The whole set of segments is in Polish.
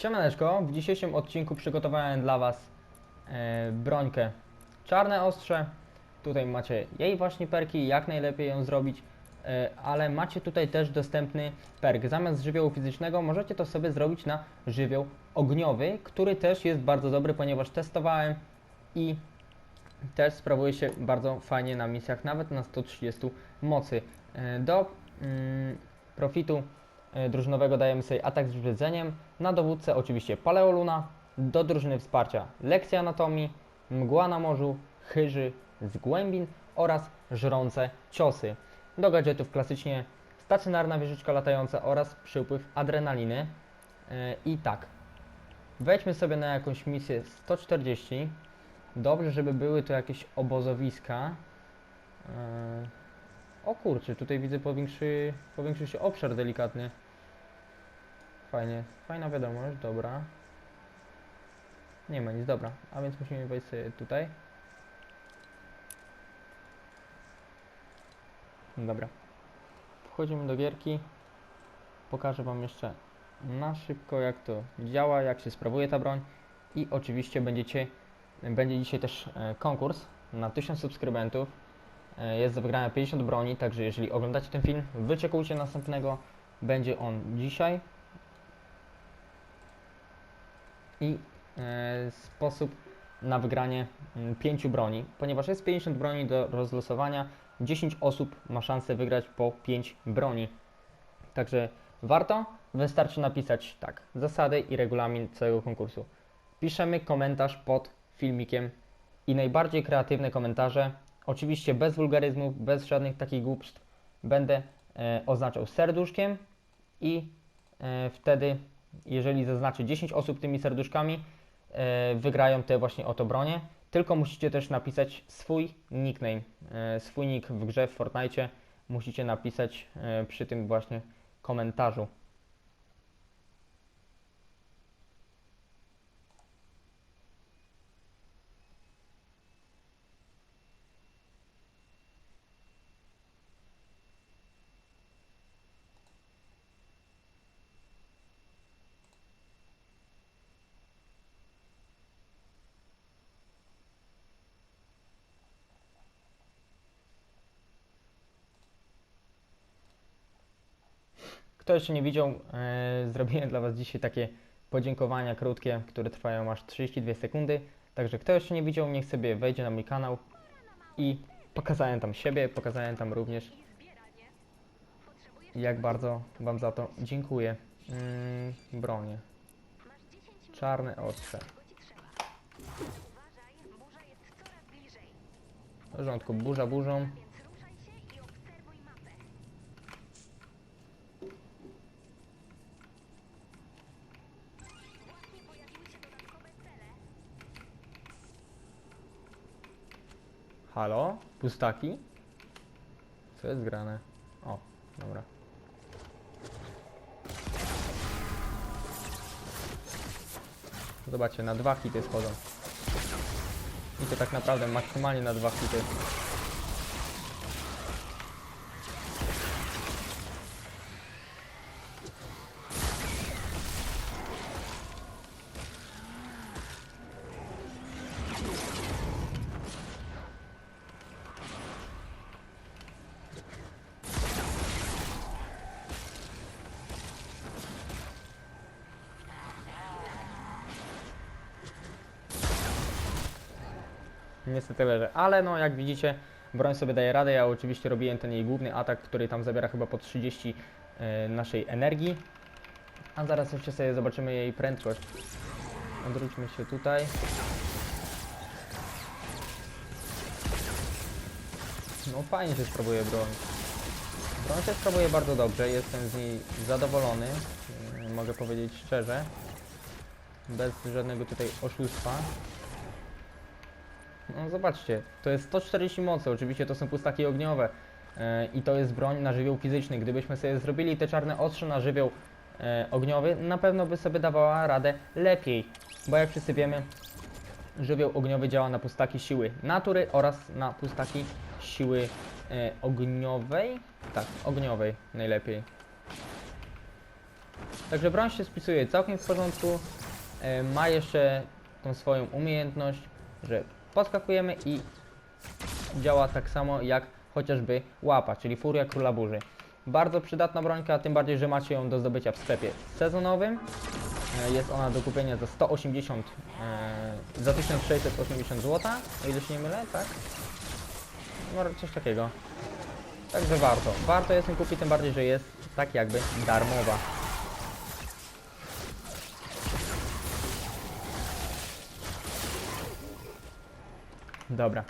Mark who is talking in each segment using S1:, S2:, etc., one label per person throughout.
S1: Siemaneczko, w dzisiejszym odcinku przygotowałem dla Was e, brońkę czarne ostrze. Tutaj macie jej właśnie perki, jak najlepiej ją zrobić, e, ale macie tutaj też dostępny perk. Zamiast żywiołu fizycznego możecie to sobie zrobić na żywioł ogniowy, który też jest bardzo dobry, ponieważ testowałem i też sprawuje się bardzo fajnie na misjach, nawet na 130 mocy. E, Do mm, profitu drużynowego dajemy sobie atak z wyprzedzeniem, na dowódcę oczywiście Paleoluna, do drużyny wsparcia lekcja anatomii, mgła na morzu, chyży z głębin oraz żrące ciosy. Do gadżetów klasycznie stacjonarna wieżyczka latająca oraz przypływ adrenaliny. E, I tak, wejdźmy sobie na jakąś misję 140. Dobrze, żeby były to jakieś obozowiska. O kurczę, tutaj widzę powiększy, powiększył się obszar delikatnie. Fajnie, fajna wiadomość, dobra. Nie ma nic, dobra. A więc musimy wejść sobie tutaj. Dobra. Wchodzimy do gierki. Pokażę Wam jeszcze na szybko jak to działa, jak się sprawuje ta broń. I oczywiście będziecie, będzie dzisiaj też e, konkurs na 1000 subskrybentów. E, Jest do wygrania 50 broni, także jeżeli oglądacie ten film, wyczekujcie następnego. Będzie on dzisiaj. I e, sposób na wygranie 5 broni, ponieważ jest 50 broni do rozlosowania, 10 osób ma szansę wygrać po 5 broni. Także warto, wystarczy napisać tak, zasady i regulamin całego konkursu. Piszemy komentarz pod filmikiem i najbardziej kreatywne komentarze, oczywiście bez wulgaryzmów, bez żadnych takich głupstw, będę e, oznaczał serduszkiem i e, wtedy, jeżeli zaznaczy 10 osób tymi serduszkami, e, wygrają te właśnie oto bronie. Tylko musicie też napisać swój nickname, e, swój nick w grze w Fortnite musicie napisać e, przy tym właśnie komentarzu. Kto jeszcze nie widział, e, zrobiłem dla Was dzisiaj takie podziękowania krótkie, które trwają aż 32 sekundy. Także kto jeszcze nie widział, niech sobie wejdzie na mój kanał i pokazałem tam siebie, pokazałem tam również jak bardzo Wam za to dziękuję. Mm, bronię. Czarne ostrze. W porządku, burza burzą. Halo? Pustaki? Co jest grane? O, dobra. Zobaczcie, na dwa hity schodzą. I to tak naprawdę maksymalnie na dwa hity. Niestety leży, ale no jak widzicie, broń sobie daje radę. Ja oczywiście robiłem ten jej główny atak, który tam zabiera chyba po 30 e, naszej energii. A zaraz jeszcze sobie zobaczymy jej prędkość. Odwróćmy się tutaj. No fajnie się sprawuje broń. Broń się sprawuje bardzo dobrze, jestem z niej zadowolony, e, mogę powiedzieć szczerze. Bez żadnego tutaj oszustwa. No zobaczcie, to jest 140 mocy, oczywiście to są pustaki ogniowe e, i to jest broń na żywioł fizyczny. Gdybyśmy sobie zrobili te czarne ostrze na żywioł e, ogniowy, na pewno by sobie dawała radę lepiej, bo jak wszyscy wiemy, żywioł ogniowy działa na pustaki siły natury oraz na pustaki siły e, ogniowej, tak, ogniowej najlepiej. Także broń się spisuje całkiem w porządku. Ma jeszcze tą swoją umiejętność, że podskakujemy i działa tak samo jak chociażby łapa, czyli furia króla burzy. Bardzo przydatna brońka, tym bardziej, że macie ją do zdobycia w sklepie sezonowym. E, Jest ona do kupienia za 180, e, za 1680 zł, o ile się nie mylę, tak? No coś takiego. Także warto. Warto jest ją kupić, tym bardziej, że jest tak jakby darmowa. Dobra.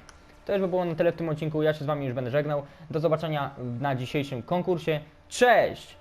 S1: To już by było na tyle w tym odcinku. Ja się z Wami już będę żegnał. Do zobaczenia na dzisiejszym konkursie. Cześć!